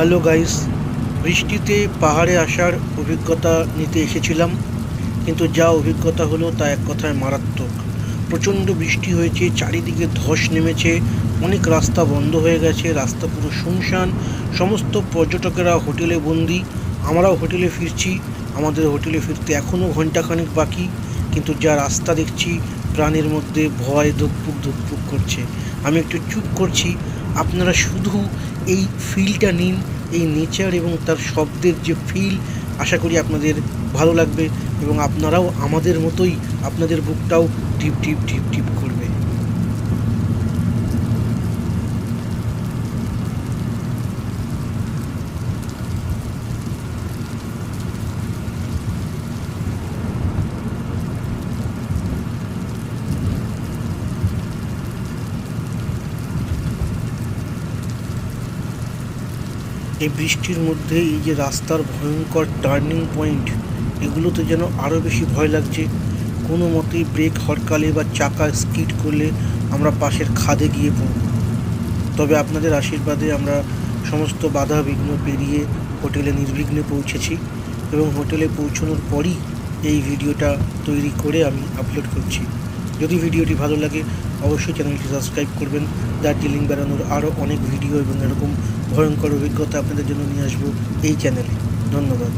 Hello guys, বৃষ্টিতে পাহাড়ে আসার অভিজ্ঞতা নিতে এসেছিলাম, কিন্তু যা অভিজ্ঞতা হলো তা এক কথায় মারাত্মক। প্রচণ্ড বৃষ্টি হয়েছে, চারিদিকে ধস নেমেছে, অনেক রাস্তা বন্ধ হয়ে গেছে, রাস্তা পুরো শুনশান, সমস্ত পর্যটকেরা হোটেলে বন্দি, আমরাও হোটেলে ফিরছি, আমাদের হোটেলে ফিরতে এখনও ঘন্টাখানেক বাকি, কিন্তু যা রাস্তা দেখছি, প্রাণের মধ্যে ভয় ধুকপুক ধুকপুক করছে। আমি একটু চুপ করছি। আপনারা শুধু এই ফিলটা নিন, এই নেচার এবং তার শব্দের যে ফিল আশা করি আপনাদের ভালো লাগবে এবং আপনারাও আমাদের মতোই আপনাদের বুকটাও ঢিপ ঢিপ ঢিপ ঢিপ করবে এই বৃষ্টির মধ্যে এই যে রাস্তার ভয়ঙ্কর টার্নিং পয়েন্ট এগুলোতে যেন আরও বেশি ভয় লাগছে। কোনো মতেই ব্রেক হরকালে বা চাকা স্কিড করলে আমরা পাশের খাদে গিয়ে পড়ব। তবে আপনাদের আশীর্বাদে আমরা সমস্ত বাধা বিঘ্ন পেরিয়ে হোটেলে নির্বিঘ্নে পৌঁছেছি এবং হোটেলে পৌঁছানোর পরই এই ভিডিওটা তৈরি করে আমি আপলোড করছি। যদি ভিডিওটি ভালো লাগে, অবশ্যই চ্যানেলটি সাবস্ক্রাইব করবেন। দার্জিলিং বেড়ানোর আরও অনেক ভিডিও এবং এরকম ভয়ঙ্কর অভিজ্ঞতা আপনাদের জন্য নিয়ে আসব এই চ্যানেলে ধন্যবাদ।